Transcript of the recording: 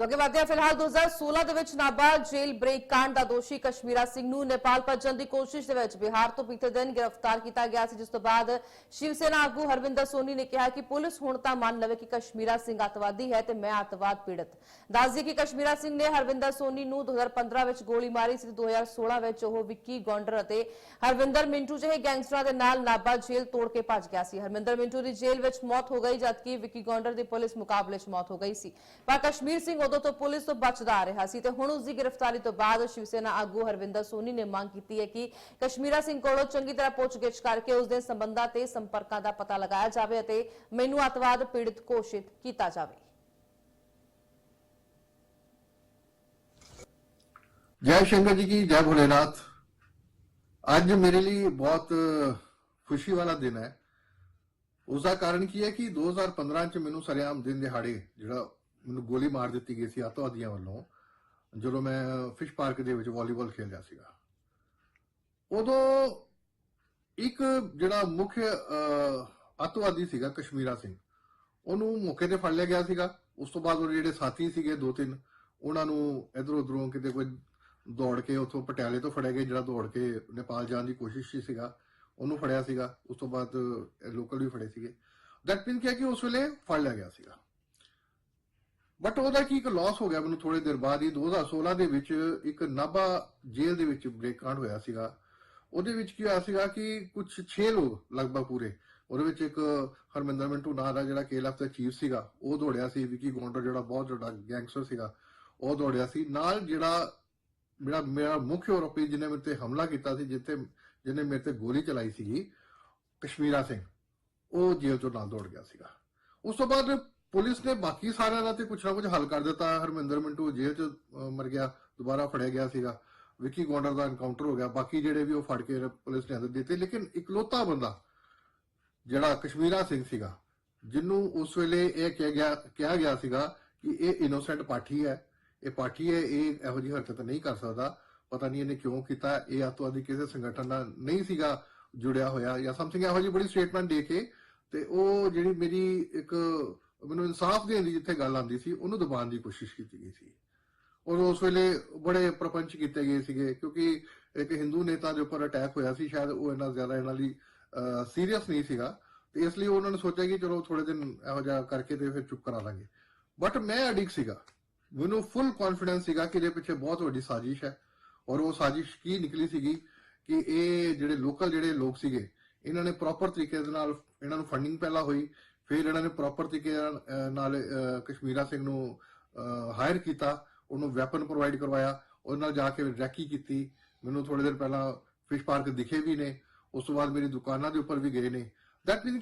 ਸੋ ਅੱਗੇ ਵਧਦੇ ਹਾਂ, ਫਿਲਹਾਲ 2016 ਦੇ ਵਿੱਚ ਨਾਬਾ ਜੇਲ ਬ੍ਰੇਕ ਕਾਂਡ ਦਾ ਦੋਸ਼ੀ ਕਸ਼ਮੀਰਾ ਸਿੰਘ ਨੂੰ ਨੇਪਾਲ ਭੱਜਣ ਦੀ ਕੋਸ਼ਿਸ਼ ਦੇ ਵਿੱਚ ਬਿਹਾਰ ਤੋਂ ਬੀਤੇ ਦਿਨ ਗ੍ਰਿਫਤਾਰ ਕੀਤਾ ਗਿਆ ਸੀ, ਜਿਸ ਤੋਂ ਬਾਅਦ ਸ਼ਿਵ ਸੈਨਾ ਆਗੂ ਹਰਵਿੰਦਰ ਸੋਨੀ ਨੇ ਕਿਹਾ ਕਿ ਪੁਲਿਸ ਹੁਣ ਤਾਂ ਮੰਨ ਲਵੇ ਕਿ ਕਸ਼ਮੀਰਾ ਸਿੰਘ ਅੱਤਵਾਦੀ ਹੈ ਤੇ ਮੈਂ ਅੱਤਵਾਦ ਪੀੜਤ। ਦੱਸ ਦਈਏ ਕਿ ਕਸ਼ਮੀਰਾ ਸਿੰਘ ਨੇ ਹਰਵਿੰਦਰ ਸੋਨੀ ਨੂੰ 2015 ਵਿੱਚ ਗੋਲੀ ਮਾਰੀ ਸੀ ਤੇ 2016 ਵਿੱਚ ਉਹ ਵਿੱਕੀ ਗੌਂਡਰ ਅਤੇ ਹਰਵਿੰਦਰ ਮਿੰਟੂ ਜਿਹੇ ਗੈਂਗਸਟਰਾਂ ਦੇ ਨਾਲ ਨਾਬਾ ਜੇਲ ਤੋੜ ਕੇ ਭੱਜ ਗਿਆ ਸੀ। ਹਰਵਿੰਦਰ ਮਿੰਟੂ ਦੀ ਜੇਲ੍ਹ ਵਿੱਚ ਮੌਤ ਹੋ ਗਈ, ਜਦਕਿ ਵਿੱਕੀ ਗੌਂਡਰ ਦੀ ਪੁਲਿਸ ਮੁਕਾਬਲੇ 'ਚ ਮੌਤ ਹੋ ਗਈ ਸੀ। ਪਰ ਕਸ਼ਮੀਰ ਸਿੰਘ ਉਦੋਂ ਤੋਂ ਪੁਲਿਸ ਤੋਂ ਬਚਦਾ ਆ ਰਿਹਾ ਸੀ ਤੇ ਹੁਣ ਉਸ ਦੀ ਗ੍ਰਿਫਤਾਰੀ ਤੋਂ ਬਾਅਦ ਸ਼ਿਵ ਸੈਨਾ ਆਗੂ ਹਰਵਿੰਦਰ ਸੋਨੀ ਨੇ ਮੰਗ ਕੀਤੀ ਹੈ ਕਿ ਕਸ਼ਮੀਰਾ ਸਿੰਘ ਕੋਲੋਂ ਚੰਗੀ ਤਰ੍ਹਾਂ ਪੁੱਛਗਿੱਛ ਕਰਕੇ ਉਸ ਦੇ ਸੰਬੰਧਾਂ ਤੇ ਸੰਪਰਕਾਂ ਦਾ ਪਤਾ ਲਗਾਇਆ ਜਾਵੇ ਅਤੇ ਮੈਨੂੰ ਅੱਤਵਾਦ ਪੀੜਤ ਘੋਸ਼ਿਤ ਕੀਤਾ ਜਾਵੇ। ਜੈ ਸ਼ੰਕਰ ਜੀ ਕੀ, ਜੈ ਭੋਲੇਨਾਥ। ਅੱਜ ਮੇਰੇ ਲਈ ਬਹੁਤ ਖੁਸ਼ੀ ਵਾਲਾ ਦਿਨ ਹੈ। ਉਸ ਦਾ ਕਾਰਨ ਕੀ ਹੈ ਕਿ 2015 ਚ ਮੈਨੂੰ ਸਰਿਆਮ ਦਿਨ ਦਿਹਾੜੇ ਜਿਹੜਾ ਮੈਨੂੰ ਗੋਲੀ ਮਾਰ ਦਿੱਤੀ ਗਈ ਸੀ ਅੱਤਵਾਦੀਆਂ ਵੱਲੋਂ। ਜਦੋਂ ਮੈਂ ਫਿਸ਼ ਪਾਰਕ ਦੇ ਵਿੱਚ ਵਾਲੀਬਾਲ ਖੇਡ ਰਿਹਾ ਸੀਗਾ। ਉਦੋਂ ਇੱਕ ਜਿਹੜਾ ਮੁੱਖ ਅਹ, ਅੱਤਵਾਦੀ ਸੀਗਾ ਕਸ਼ਮੀਰਾ ਸਿੰਘ ਉਹਨੂੰ ਮੌਕੇ ਤੇ ਫੜ ਲਿਆ ਗਿਆ ਸੀਗਾ। ਉਸ ਤੋਂ ਬਾਅਦ ਉਹਦੇ ਜਿਹੜੇ ਸਾਥੀ ਸੀਗੇ ਦੋ ਤਿੰਨ ਉਹਨਾਂ ਨੂੰ ਇਧਰ ਉਧਰੋਂ ਕਿਤੇ ਕੋਈ ਦੌੜ ਕੇ ਉੱਥੋਂ ਪਟਿਆਲੇ ਤੋਂ ਫੜਿਆ ਗਿਆ ਜਿਹੜਾ ਦੌੜ ਕੇ ਨੇਪਾਲ ਜਾਣ ਦੀ ਕੋਸ਼ਿਸ਼ ਹੀ ਸੀਗਾ ਉਹਨੂੰ ਫੜਿਆ ਸੀਗਾ। ਉਸ ਤੋਂ ਬਾਅਦ ਲੋਕਲ ਵੀ ਫੜੇ ਸੀਗੇ। ਦੈਟ ਮੀਨ ਕਿਹਾ ਕਿ ਉਸ ਵੇਲੇ ਫੜ ਲਿਆ ਗਿਆ ਸੀਗਾ। ਬਟ ਉਹਦਾ ਕੀ ਇੱਕ ਲਾਸ ਹੋ ਗਿਆ ਮੈਨੂੰ ਥੋੜੇ ਦਿਨ ਬਾਅਦ ਹੀ 2016 ਦੇ ਵਿੱਚ ਇੱਕ ਨਾਭਾ ਜੇਲ੍ਹ ਦੇ ਵਿੱਚ ਬ੍ਰੇਕ ਕਾਂਡ ਹੋਇਆ ਸੀਗਾ। ਉਹਦੇ ਵਿੱਚ ਕੀ ਹੋਇਆ ਸੀਗਾ ਕਿ ਕੁਝ 6 ਲੋਕ ਲਗਭਗ ਪੂਰੇ, ਉਹਦੇ ਵਿੱਚ ਇੱਕ ਹਰਮਿੰਦਰ ਮਿੰਟੂ ਨਾਂ ਦਾ ਜਿਹੜਾ ਕੇਐਲਐਫ ਦਾ ਚੀਫ ਸੀਗਾ, ਉਹ ਦੌੜਿਆ ਸੀ, ਵਿਕੀ ਗੌਂਡਰ ਜਿਹੜਾ ਬਹੁਤ ਵੱਡਾ ਗੈਂਗਸਟਰ ਸੀਗਾ, ਉਹ ਦੌੜਿਆ ਸੀ। ਨਾਲ ਜਿਹੜਾ, ਮੇਰਾ ਮੇਰਾ ਮੁੱਖ ਆਰੋਪੀ ਜਿਹਨੇ ਮੇਰੇ ਤੇ ਹਮਲਾ ਕੀਤਾ ਸੀ, ਜਿੱਥੇ ਜਿਹਨੇ ਮੇਰੇ ਤੇ ਗੋਲੀ ਚਲਾਈ ਸੀਗੀ, ਕਸ਼ਮੀਰਾ ਸਿੰਘ, ਉਹ ਜੇਲ੍ਹ ਤੋਂ ਨਾਲ ਦੌੜ ਗਿਆ ਸੀਗਾ। ਉਸ ਤੋਂ ਬਾਅਦ ਪੁਲਿਸ ਨੇ ਬਾਕੀ ਸਾਰਿਆਂ ਦਾ ਤੇ ਕੁਛ ਨਾ ਕੁਛ ਹੱਲ ਕਰ ਦਿੱਤਾ। ਹਰਮਿੰਦਰ ਮਿੰਟੂ ਜੇਲ੍ਹ 'ਚ ਮਰ ਗਿਆ, ਦੁਬਾਰਾ ਫੜਿਆ ਗਿਆ ਸੀਗਾ। ਵਿੱਕੀ ਗੌਂਡਰ ਦਾ ਐਨਕਾਊਂਟਰ ਹੋ ਗਿਆ। ਬਾਕੀ ਜਿਹੜੇ ਵੀ ਉਹ ਫੜ ਕੇ ਪੁਲਿਸ ਨੇ ਅੰਦਰ ਦਿੱਤੇ। ਲੇਕਿਨ ਇਕਲੌਤਾ ਬੰਦਾ, ਜਿਹੜਾ ਕਸ਼ਮੀਰਾ ਸਿੰਘ ਸੀਗਾ, ਜਿਹਨੂੰ ਉਸ ਵੇਲੇ ਇਹ ਕਿਹਾ ਗਿਆ ਕਿਹਾ ਗਿਆ ਸੀਗਾ ਕਿ ਇਹ ਇਨੋਸੈਂਟ ਪਾਠੀ ਹੈ। ਇਹ ਪਾਠੀ ਹੈ, ਇਹ ਇਹੋ ਜਿਹੀ ਹਰਕਤ ਨਹੀਂ ਕਰ ਸਕਦਾ। ਪਤਾ ਨਹੀਂ ਇਹਨੇ ਕਿਉਂ ਕੀਤਾ। ਇਹ ਅੱਤਵਾਦੀ ਕਿਸੇ ਸੰਗਠਨ ਨਾਲ ਨਹੀਂ ਸੀਗਾ ਜੁੜਿਆ ਹੋਇਆ ਜਾਂ ਸਮਥਿੰਗ ਇਹੋ ਜਿਹੀ ਬੜੀ ਸਟੇਟਮੈਂਟ ਦੇ ਕੇ ਤੇ ਉਹ ਜਿਹੜੀ ਮੇਰੀ ਇੱਕ ਮੈਨੂੰ ਇਨਸਾਫ ਦੇਣ ਦੀ ਜਿੱਥੇ ਗੱਲ ਆਉਂਦੀ ਸੀ, ਉਹਨੂੰ ਦਬਾਉਣ ਦੀ ਕੋਸ਼ਿਸ਼ ਕੀਤੀ ਗਈ ਸੀ। ਔਰ ਉਸ ਵੇਲੇ ਬੜੇ ਪ੍ਰਪੰਚ ਕੀਤੇ ਗਏ ਸੀਗੇ, ਕਿਉਂਕਿ ਇੱਕ ਹਿੰਦੂ ਨੇਤਾ ਦੇ ਉੱਪਰ ਅਟੈਕ ਹੋਇਆ ਸੀ, ਸ਼ਾਇਦ ਉਹ ਇੰਨਾ ਜ਼ਿਆਦਾ ਇਹਨਾਂ ਲਈ ਸੀਰੀਅਸ ਨਹੀਂ ਸੀਗਾ। ਤੇ ਇਸ ਲਈ ਉਹਨਾਂ ਨੇ ਸੋਚਿਆ ਕਿ ਚਲੋ ਥੋੜੇ ਦਿਨ ਇਹੋ ਜਿਹਾ ਕਰਕੇ ਤੇ ਫਿਰ ਚੁੱਪ ਕਰਾ ਲਾਂਗੇ। ਬਟ ਮੈਂ ਅਡਿਕ ਸੀਗਾ। ਮੈਨੂੰ ਫੁੱਲ ਕੌਨਫੀਡੈਂਸ ਸੀਗਾ ਕਿ ਇਹਦੇ ਪਿੱਛੇ ਬਹੁਤ ਵੱਡੀ ਸਾਜ਼ਿਸ਼ ਹੈ। ਔਰ ਉਹ ਸਾਜ਼ਿਸ਼ ਕੀ ਨਿਕਲੀ ਸੀਗੀ ਕਿ ਇਹ ਜਿਹੜੇ ਲੋਕਲ ਜਿਹੜੇ ਲੋਕ ਸੀਗੇ, ਇਹਨਾਂ ਨੇ ਪ੍ਰੋਪਰ ਤਰੀਕੇ ਦੇ ਨਾਲ ਇਹਨਾਂ ਨੂੰ ਫੰਡਿੰਗ ਪਹਿਲਾਂ ਹੋਈ ਫਿਰ ਇਹਨਾਂ ਨੇ ਪ੍ਰੋਪਰ ਤਰੀਕੇ ਨਾਲ, ਕਸ਼ਮੀਰਾ ਸਿੰਘ ਨੂੰ ਹਾਇਰ ਕੀਤਾ ਉਹਨੂੰ ਵੈਪਨ ਪ੍ਰੋਵਾਈਡ ਕਰਵਾਇਆ ਉਹਦੇ ਨਾਲ ਜਾ ਕੇ ਰੈਕੀ ਕੀਤੀ। ਮੈਨੂੰ ਥੋੜੇ ਦਿਨ ਪਹਿਲਾਂ ਫਿਸ਼ ਪਾਰਕ ਦਿਖੇ ਵੀ ਨੇ ਉਸ ਤੋਂ ਬਾਅਦ ਮੇਰੀ ਦੁਕਾਨਾਂ ਦੇ ਉੱਪਰ ਵੀ ਗਏ ਨੇ। ਦੈਟ ਮੀਨ